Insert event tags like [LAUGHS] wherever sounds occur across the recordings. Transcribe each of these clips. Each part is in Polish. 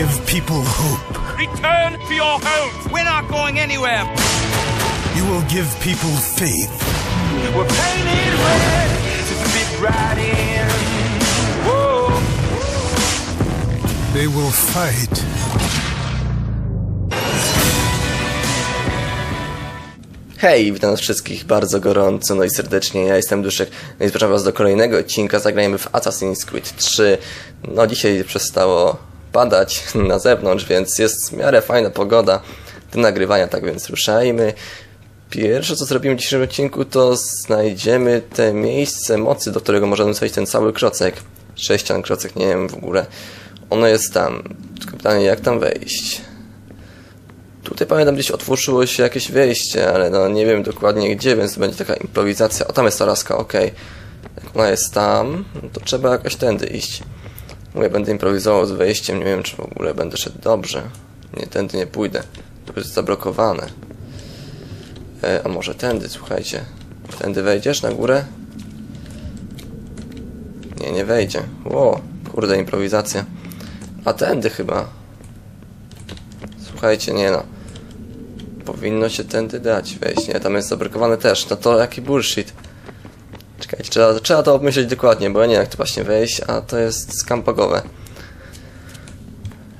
give people hope. Return to your homes. We're not going anywhere. You will give people faith. We're painted red to fit right in. Whoa. They will fight. Hej, witam was wszystkich bardzo gorąco, no i serdecznie, ja jestem Duszek, no i zapraszam was do kolejnego odcinka, zagrajmy w Assassin's Creed 3. No dzisiaj przestało padać na zewnątrz, więc jest w miarę fajna pogoda do nagrywania, tak więc ruszajmy. Pierwsze co zrobimy w dzisiejszym odcinku to znajdziemy te miejsce mocy, do którego możemy wsadzić ten cały krocek. Sześcian krocek, nie wiem w ogóle. Ono jest tam. Tylko pytanie jak tam wejść? Tutaj pamiętam gdzieś otworzyło się jakieś wejście, ale no nie wiem dokładnie gdzie, więc będzie taka improwizacja. O, tam jest ta laska, okej. Jak ona jest tam, no to trzeba jakoś tędy iść. Mówię, będę improwizował z wejściem, nie wiem czy w ogóle będę szedł dobrze. Nie, tędy nie pójdę. To jest zablokowane. E, a może tędy, słuchajcie. Tędy wejdziesz na górę? Nie, nie wejdzie. Ło, kurde, improwizacja. A tędy chyba. Słuchajcie, nie no. Powinno się tędy dać wejść, nie? Tam jest zablokowane też. No to jaki bullshit. Czekajcie, trzeba, trzeba to obmyśleć dokładnie, bo ja nie wiem jak to właśnie wejść, a to jest skampagowe.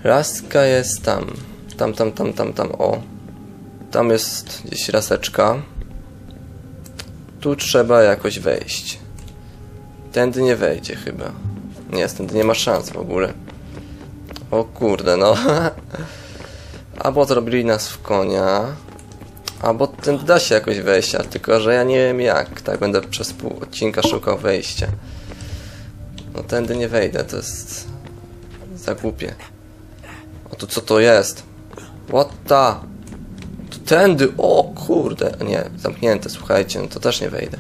Rastka jest tam. Tam, tam, tam, tam, tam, o. Tam jest gdzieś raseczka. Tu trzeba jakoś wejść. Tędy nie wejdzie chyba. Nie, tędy nie ma szans w ogóle. O kurde, no. [LAUGHS] Albo zrobili nas w konia, albo ten da się jakoś wejść, a tylko że ja nie wiem jak. Tak będę przez pół odcinka szukał wejścia. No tędy nie wejdę, to jest za głupie. O tu co to jest? What the? To tędy, o kurde. Nie, zamknięte, słuchajcie, no to też nie wejdę.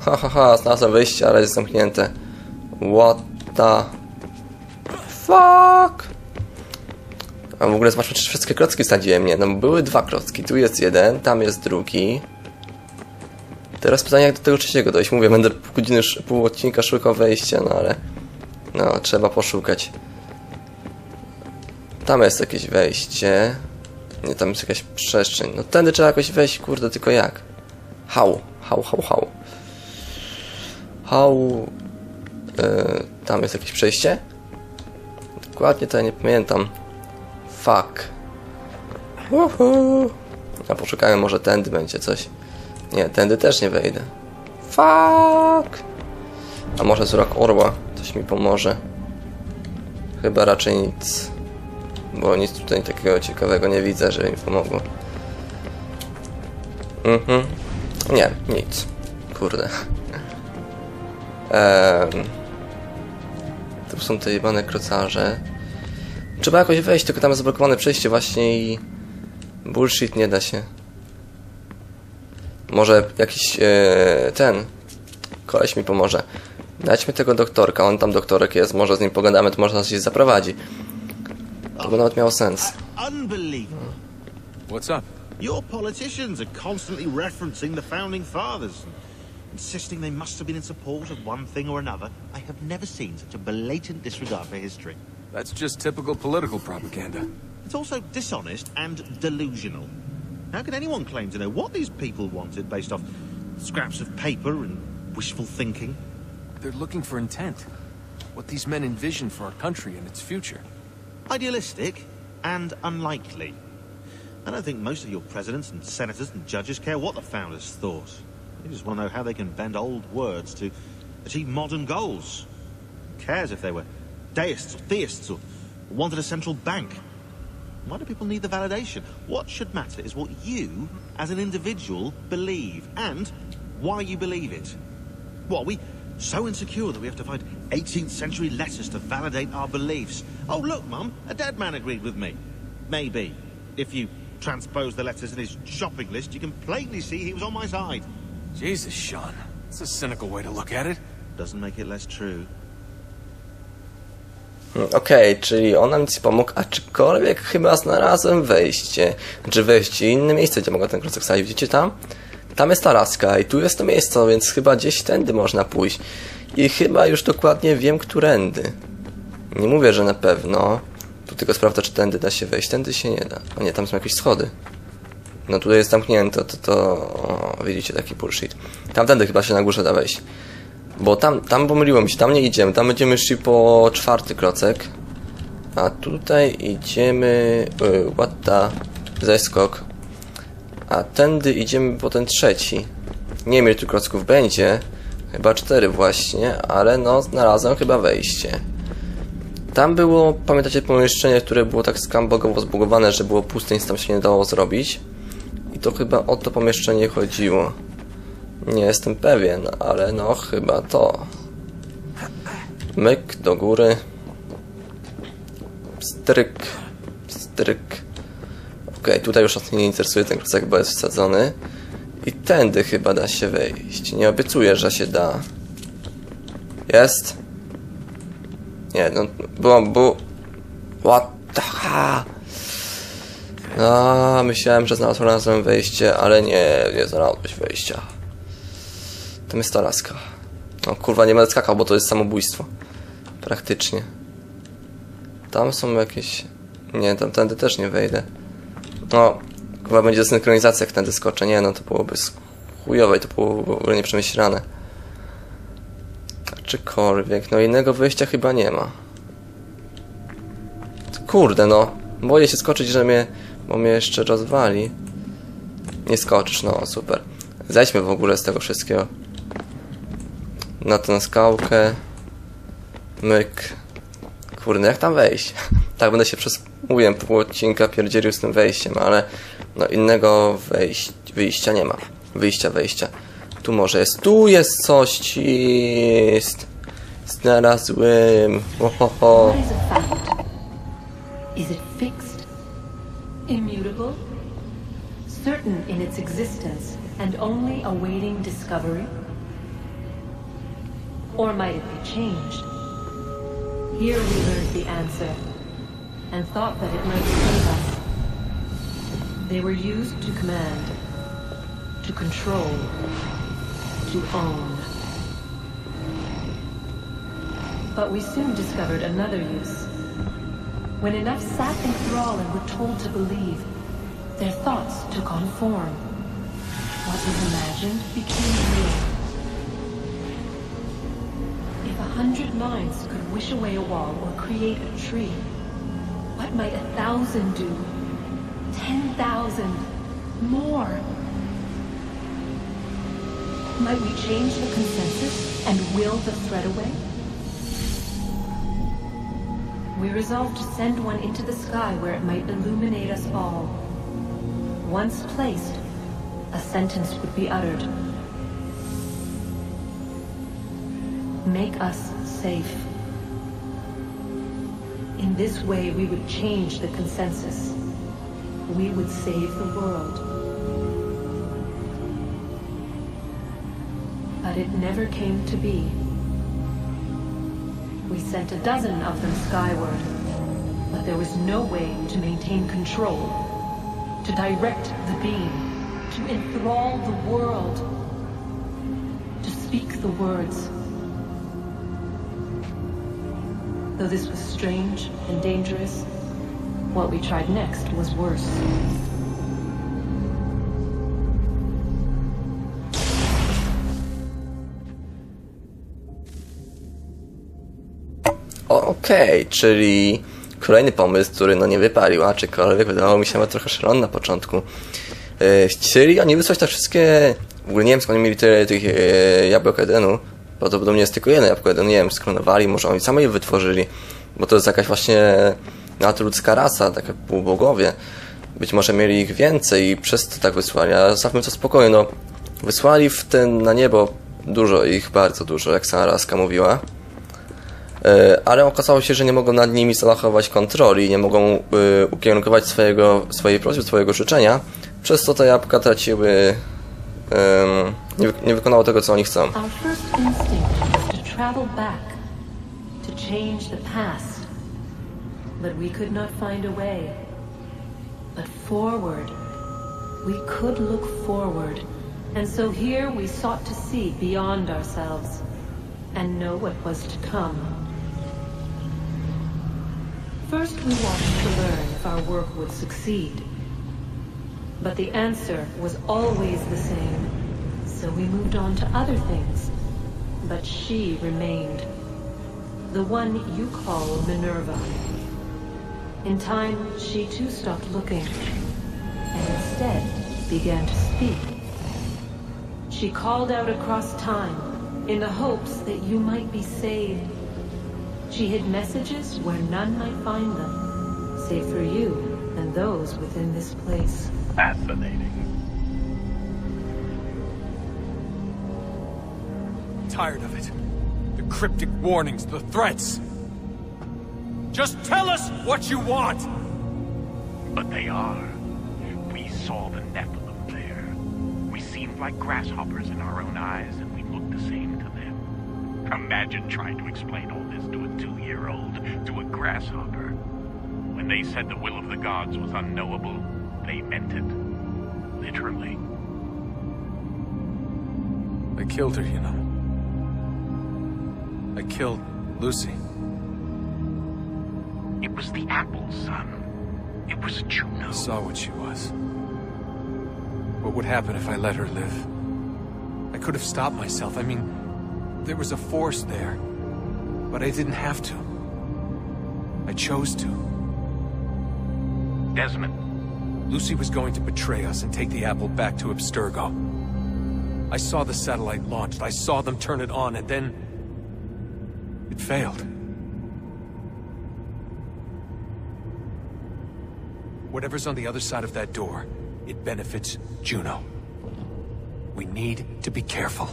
Ha ha ha, znalazłem wyjście, ale jest zamknięte. What the fuck? A w ogóle zobaczmy, czy wszystkie klocki wsadziłem. Nie, no były dwa klocki. Tu jest jeden, tam jest drugi. Teraz pytanie, jak do tego trzeciego dojść. Mówię, będę pół godziny, pół odcinka szukał wejścia, no ale... No, trzeba poszukać. Tam jest jakieś wejście. Nie, tam jest jakaś przestrzeń. No tędy trzeba jakoś wejść, kurde, tylko jak? How? How, how, how? How... Yy, tam jest jakieś przejście? Dokładnie to ja nie pamiętam. Fuck. Uhu. A poszukałem, może tędy będzie coś. Nie, tędy też nie wejdę. Fuck. A może wzrok orła coś mi pomoże. Chyba raczej nic. Bo nic tutaj takiego ciekawego nie widzę, żeby mi pomogło. Mhm. Nie, nic. Kurde. Ehm. Tu są te jebane krocarze. Trzeba jakoś wejść, tylko tam jest zablokowane przejście właśnie i... Bullshit, nie da się. Może jakiś e, ten... Koleś mi pomoże. Daćmy tego doktorka, on tam doktorek jest, może z nim pogadamy, to może nas gdzieś zaprowadzi. To by nawet miało sens. What's up? Your politicians are constantly referencing the founding fathers, insisting they must have been in support of one thing or another. I have never seen such a blatant disregard for history. That's just typical political propaganda. It's also dishonest and delusional. How can anyone claim to know what these people wanted based off scraps of paper and wishful thinking? They're looking for intent. What these men envision for our country and its future. Idealistic and unlikely. I don't think most of your presidents and senators and judges care what the founders thought. They just want to know how they can bend old words to achieve modern goals. Who cares if they were deists or theists or wanted a central bank? Why do people need the validation? What should matter is what you, as an individual, believe and why you believe it. What, are we so insecure that we have to find 18th century letters to validate our beliefs? Oh, look, Mum, a dead man agreed with me. Maybe. If you transpose the letters in his shopping list, you can plainly see he was on my side. Jesus, Sean. That's a cynical way to look at it. Doesn't make it less true. Okej, czyli on nam nic nie pomógł, aczkolwiek chyba znalazłem wejście. Znaczy wejście, inne miejsce, gdzie mogę ten klocek wsadzić. Widzicie tam? Tam jest ta laska i tu jest to miejsce, więc chyba gdzieś tędy można pójść. I chyba już dokładnie wiem, którędy. Nie mówię, że na pewno, Tu tylko sprawdza, czy tędy da się wejść. Tędy się nie da. O nie, tam są jakieś schody. No tutaj jest zamknięte, to to... O, widzicie, taki bullshit. Tamtędy chyba się na górze da wejść. Bo tam, tam pomyliło mi się, tam nie idziemy. Tam będziemy szli po czwarty klocek. A tutaj idziemy... Yy, what the... Zeskok. A tędy idziemy po ten trzeci. Nie wiem ile tu klocków będzie. Chyba cztery właśnie, ale no znalazłem chyba wejście. Tam było, pamiętacie pomieszczenie, które było tak skambogowo zbugowane, że było puste, nic tam się nie dało zrobić. I to chyba o to pomieszczenie chodziło. Nie jestem pewien, ale no chyba to. Myk do góry. Stryk. Stryk. Okej, tutaj już nas nie interesuje ten klocek, bo jest wsadzony. I tędy chyba da się wejść. Nie obiecuję, że się da. Jest? Nie, no, było, było... What the ha? No, myślałem, że znalazłem wejście, ale nie, nie znalazłeś wejścia. Tam jest ta. No kurwa, nie będę skakał, bo to jest samobójstwo. Praktycznie. Tam są jakieś... Nie, tamtędy też nie wejdę. No, chyba będzie synchronizacja, jak tędy skoczę. Nie, no to byłoby chujowe i to byłoby w ogóle nieprzemyślane. Czykolwiek, no innego wyjścia chyba nie ma. Kurde, no. Boję się skoczyć, że mnie, bo mnie jeszcze rozwali. Nie skoczysz, no super. Zejdźmy w ogóle z tego wszystkiego. Na tę skałkę. Myk. Kurde, jak tam wejść? [LAUGHS] tak, będę się przez... Mówiłem, pół odcinka pierdzielił z tym wejściem, ale no innego wejść, wyjścia nie ma. Wyjścia, wejścia. Tu może jest. Tu jest coś. Jest. Znalazłem. Ho, ho, ho. What is a fact? Is it fixed? Immutable? Certain in its existence and only awaiting discovery? Or might it be changed? Here we learned the answer and thought that it might save us. They were used to command, to control, to own. But we soon discovered another use. When enough sat in thrall and were told to believe, their thoughts took on form. What was imagined became real. Hundred minds could wish away a wall or create a tree, what might a thousand do? Ten thousand? More? Might we change the consensus and will the threat away? We resolved to send one into the sky where it might illuminate us all. Once placed, a sentence would be uttered. Make us safe. In this way, we would change the consensus. We would save the world. But it never came to be. We sent a dozen of them skyward, but there was no way to maintain control, to direct the beam, to enthrall the world, to speak the words. Though this was strange and dangerous, what we tried next was worse. Okej, czyli kolejny pomysł, który no nie wypalił, a czykolwiek wydawało mi się ma trochę szalony na początku. E, chcieli oni wysłać te wszystkie... W ogóle nie wiem skąd mieli tyle tych e, jabłek Edenu. Prawdopodobnie jest tylko jedno jabłko Edenu, nie wiem, sklonowali, może oni sami je wytworzyli. Bo to jest jakaś właśnie nadludzka rasa, takie półbogowie. Być może mieli ich więcej i przez to tak wysłali, ale zostawmy to spokoju, no. Wysłali w ten, na niebo dużo ich, bardzo dużo, jak sama Raska mówiła. E, ale okazało się, że nie mogą nad nimi zachować kontroli, nie mogą y, ukierunkować swojego, swojej prośby, swojego życzenia, przez co te jabłka traciły, nie, nie wykonało tego, co oni chcą. Our first instinct was to travel back, to change the past. But we could not find a way. But forward, we could look forward. And so here we sought to see beyond ourselves and know what was to come. First, we wanted to learn if our work would succeed. But the answer was always the same. So we moved on to other things. But she remained. The one you call Minerva. In time, she too stopped looking. And instead began to speak. She called out across time in the hopes that you might be saved. She hid messages where none might find them, save for you and those within this place. Fascinating. Tired of it. The cryptic warnings, the threats. Just tell us what you want! But they are. We saw the Nephilim there. We seemed like grasshoppers in our own eyes, and we looked the same to them. Imagine trying to explain all this to a two-year-old, to a grasshopper. When they said the will of the gods was unknowable, they meant it. Literally. I killed her, you know. I killed Lucy. It was the apple, son. It was Juno. I saw what she was. What would happen if I let her live? I could have stopped myself. I mean, there was a force there. But I didn't have to. I chose to. Desmond, Lucy was going to betray us and take the apple back to Abstergo. I saw the satellite launched. I saw them turn it on, and then... It failed. Whatever's on the other side of that door, it benefits Juno. We need to be careful.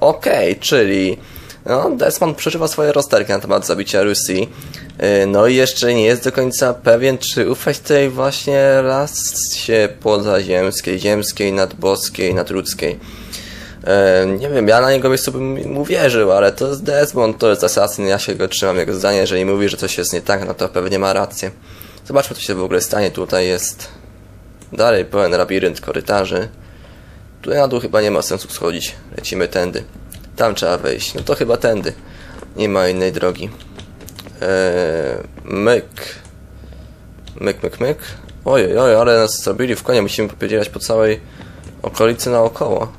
Okej, czyli no, Desmond przeżywa swoje rozterki na temat zabicia Lucy. No i jeszcze nie jest do końca pewien, czy ufać tej właśnie rasie pozaziemskiej, ziemskiej, nadboskiej, nadludzkiej. Yy, Nie wiem, ja na niego miejscu bym mu wierzył, ale to jest Desmond, to jest asasyn, ja się go trzymam jego zdanie, jeżeli mówi, że coś jest nie tak, no to pewnie ma rację. Zobaczmy, co się w ogóle stanie. Tutaj jest dalej pełen labirynt korytarzy. Tutaj na dół chyba nie ma sensu schodzić. Lecimy tędy. Tam trzeba wejść. No to chyba tędy. Nie ma innej drogi. Eee, myk. Myk, myk, myk. Ojej, oj, ale nas zrobili w konie. Musimy popierdzielać po całej okolicy naokoło.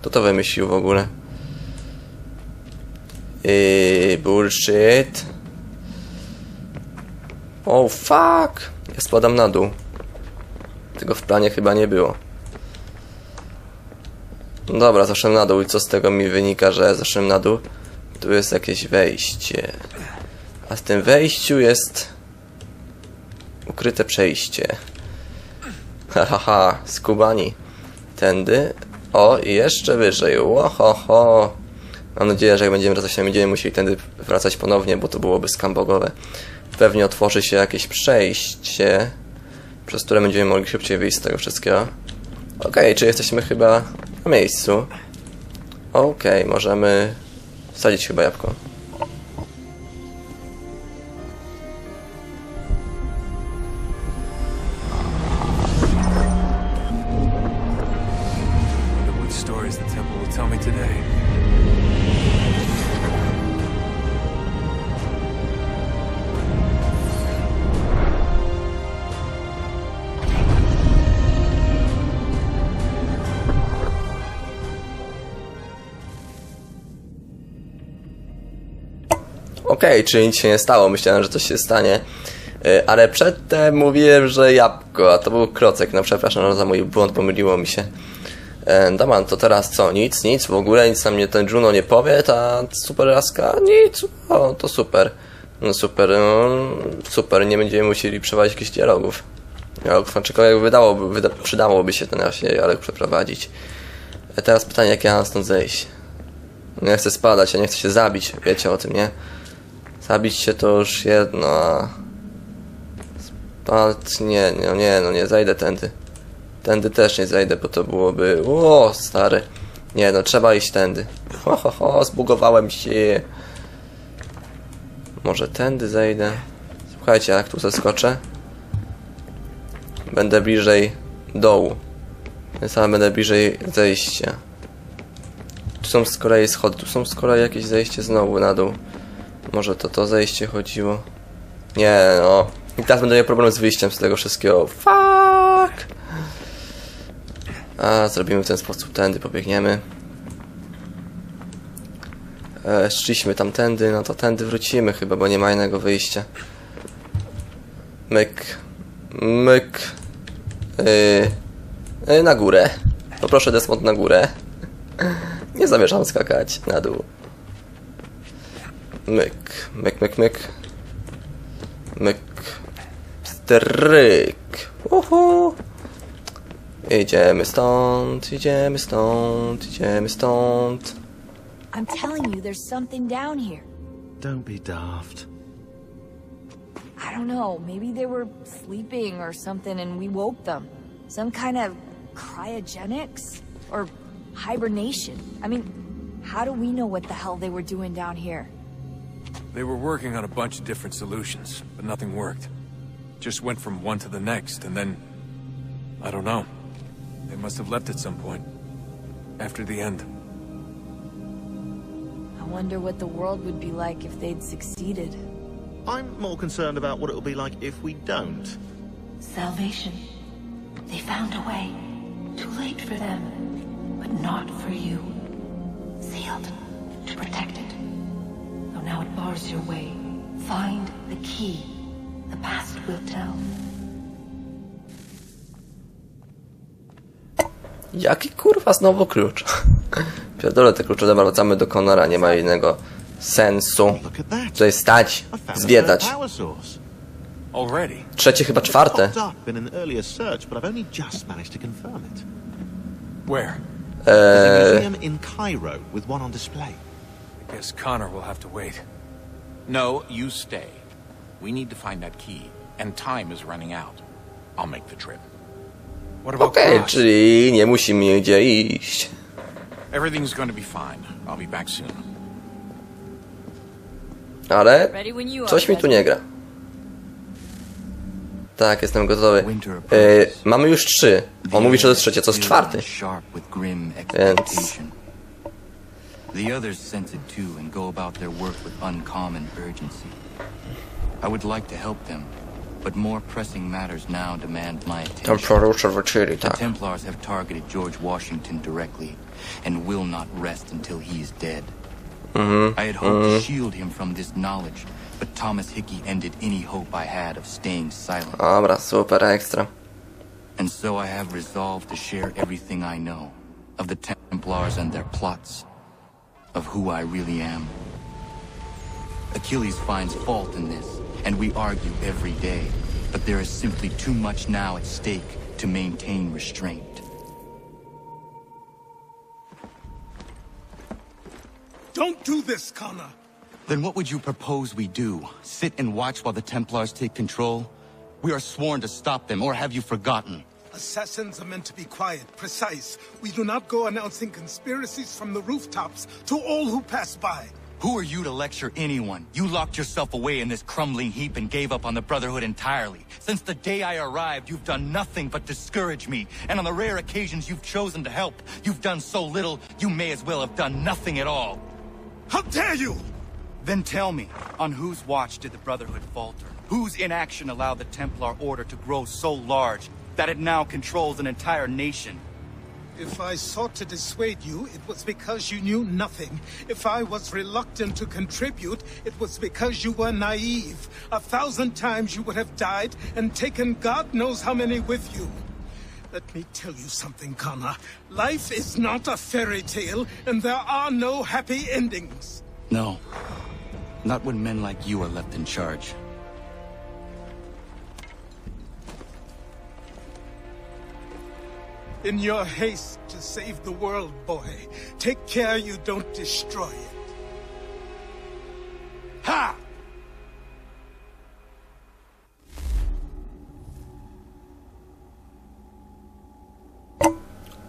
Kto to wymyślił w ogóle? Eee, bullshit. Oh fuck! Ja spadam na dół. Tego w planie chyba nie było. Dobra, zeszłem na dół i co z tego mi wynika, że zeszłem na dół? Tu jest jakieś wejście. A w tym wejściu jest... Ukryte przejście. Ha, ha, skubani. Tędy. O, i jeszcze wyżej. Łohoho. Mam nadzieję, że jak będziemy wracać, nie będziemy musieli tędy wracać ponownie, bo to byłoby skambogowe. Pewnie otworzy się jakieś przejście, przez które będziemy mogli szybciej wyjść z tego wszystkiego. Okej, czy jesteśmy chyba na miejscu? Okej, możemy wsadzić chyba jabłko. Okej, czyli nic się nie stało, myślałem, że coś się stanie. Y, Ale przedtem mówiłem, że jabłko, a to był klocek. No przepraszam za mój błąd, pomyliło mi się. E, Daman, to teraz co? Nic, nic, w ogóle nic nam nie ten Juno nie powie, ta super laska? Nic, o, to super. No super, no, super, nie będziemy musieli przeprowadzić jakichś dialogów. Dialogów, aczkolwiek wydałoby, wyda, przydałoby się ten właśnie dialog przeprowadzić. E, Teraz pytanie, jak ja mam stąd zejść? Nie chcę spadać, ja nie chcę się zabić, wiecie o tym, nie? Zabić się to już jedno, a... Spad... Nie, no nie, no nie, zajdę tędy. Tędy też nie zajdę, bo to byłoby... O, stary. Nie, no trzeba iść tędy. Ho, ho, ho, zbugowałem się. Może tędy zejdę. Słuchajcie, jak tu zeskoczę? Będę bliżej dołu. Sam będę bliżej zejścia. są z kolei schody, tu są z kolei jakieś zejście znowu na dół. Może to to zejście chodziło? Nie no. I teraz będę miał problem z wyjściem z tego wszystkiego. Fuck! A, zrobimy w ten sposób. Tędy pobiegniemy. E, szliśmy tamtędy, no to tędy wrócimy chyba, bo nie ma innego wyjścia. Myk. Myk. Yy, yy, na górę. Poproszę Desmond na górę. Nie zamierzam skakać na dół. Myk, myk, myk, myk. Myk. Stryk. Uhu. Idziemy stąd, idziemy stąd, idziemy stąd. I'm telling you, there's something down here. Don't be daft. I don't know, maybe they were sleeping or something and we woke them. Some kind of cryogenics? Or hibernation? I mean, how do we know what the hell they were doing down here? They were working on a bunch of different solutions, but nothing worked. Just went from one to the next, and then... I don't know. They must have left at some point. After the end. I wonder what the world would be like if they'd succeeded. I'm more concerned about what it'll be like if we don't. Salvation. They found a way. Too late for them, but not for you. Sealed to protect it. Bars your way. Find the key. The past will tell. Jaki kurwa znowu klucz? [LAUGHS] Pierdolę te klucze, wracamy do Konora, nie ma innego sensu. Tutaj stać, zwiedzać. Trzecie, chyba czwarte. Where? Connor will have to wait. No, you stay. We need to find that key, and time is running out. I'll make the trip. What about Okej, Cross? czyli nie musimy nigdzie iść. Everything's going to be fine. I'll be back soon. Ale coś mi tu nie gra. Tak, jestem gotowy. E, approaches. mamy już trzy. On mówi, że to jest trzecie, co jest czwarty. Więc. The others sense it too and go about their work with uncommon urgency. I would like to help them, but more pressing matters now demand my attention. The. Templars have targeted George Washington directly and will not rest until he is dead. Mm-hmm. I had hoped to mm-hmm. shield him from this knowledge, but Thomas Hickey ended any hope I had of staying silent. Ah, Dobra, super, ekstra. And so I have resolved to share everything I know of the Templars and their plots, of who I really am. Achilles finds fault in this, and we argue every day, but there is simply too much now at stake to maintain restraint. Don't do this, Connor. Then what would you propose we do? Sit and watch while the Templars take control? We are sworn to stop them, or have you forgotten? Assassins are meant to be quiet, precise. We do not go announcing conspiracies from the rooftops to all who pass by. Who are you to lecture anyone? You locked yourself away in this crumbling heap and gave up on the Brotherhood entirely. Since the day I arrived, you've done nothing but discourage me. And on the rare occasions you've chosen to help, you've done so little, you may as well have done nothing at all. How dare you! Then tell me, on whose watch did the Brotherhood falter? Whose inaction allowed the Templar Order to grow so large that it now controls an entire nation? If I sought to dissuade you, it was because you knew nothing. If I was reluctant to contribute, it was because you were naive. A thousand times you would have died and taken God knows how many with you. Let me tell you something, Connor. Life is not a fairy tale, and there are no happy endings. No. Not when men like you are left in charge. In your haste to save the world, boy, take care you don't destroy it. Ha!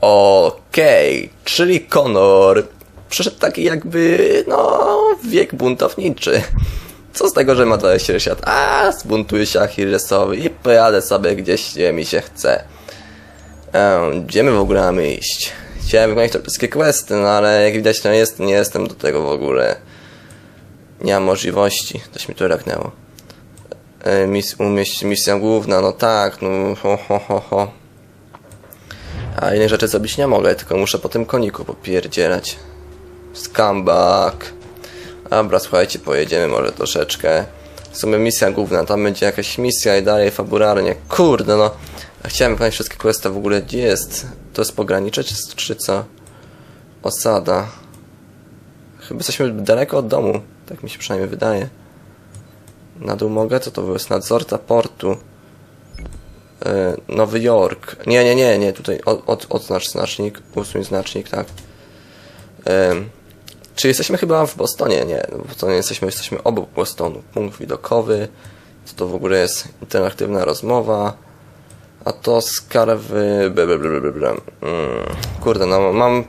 Okej, czyli Conor przyszedł taki jakby, no, wiek buntowniczy. Co z tego, że ma 20 lat? A, zbuntuje się Achillesowy i pojadę sobie gdzieś, gdzie mi się chce. Gdzie my w ogóle mamy iść? Chciałem wykonać te wszystkie questy, no ale jak widać no jest, nie jestem do tego w ogóle. Nie mam możliwości. Coś mi tu ragnęło. E, mis, umieść misja główna, no tak, no ho ho ho ho. A innej rzeczy zrobić nie mogę, tylko muszę po tym koniku popierdzielać. Scumbag. Dobra, słuchajcie, pojedziemy może troszeczkę. W sumie misja główna, tam będzie jakaś misja i dalej fabularnie. Kurde no. Ja Chciałem wykonać wszystkie questy w ogóle. Gdzie jest? To jest pogranicze czy, czy co? Osada. Chyba jesteśmy daleko od domu. Tak mi się przynajmniej wydaje. Na dół mogę? Co to jest? Nadzorca portu. E, Nowy Jork. Nie, nie, nie, nie. Tutaj od, od, odznacz znacznik. Usuń znacznik, tak. Em, czy jesteśmy chyba w Bostonie? Nie, w Bostonie jesteśmy, jesteśmy obok Bostonu. Punkt widokowy. Co to w ogóle jest? Interaktywna rozmowa. A to ble. Mm, kurde, no mam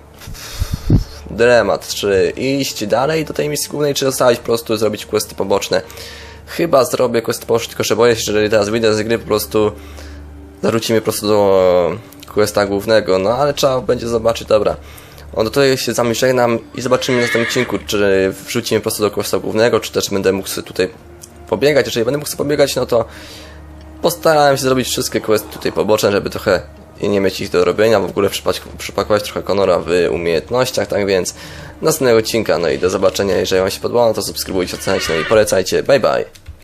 dylemat, czy iść dalej do tej misji głównej, czy zostawić po prostu zrobić questy poboczne. Chyba zrobię questy poboczne, tylko że boję się, że jeżeli teraz wyjdę z gry, po prostu zarzuci mnie po prostu do questa głównego, no ale trzeba będzie zobaczyć, dobra. O, to tutaj się z wami żegnam i zobaczymy na tym odcinku, czy wrzuci mnie po prostu do questa głównego, czy też będę mógł tutaj pobiegać. Jeżeli będę mógł pobiegać, no to postarałem się zrobić wszystkie questy tutaj poboczne, żeby trochę nie mieć ich do robienia, w ogóle przypakować trochę Konora w umiejętnościach, tak więc następnego odcinka, no i do zobaczenia, jeżeli wam się podobało, no to subskrybujcie, ocenajcie, no i polecajcie, bye bye!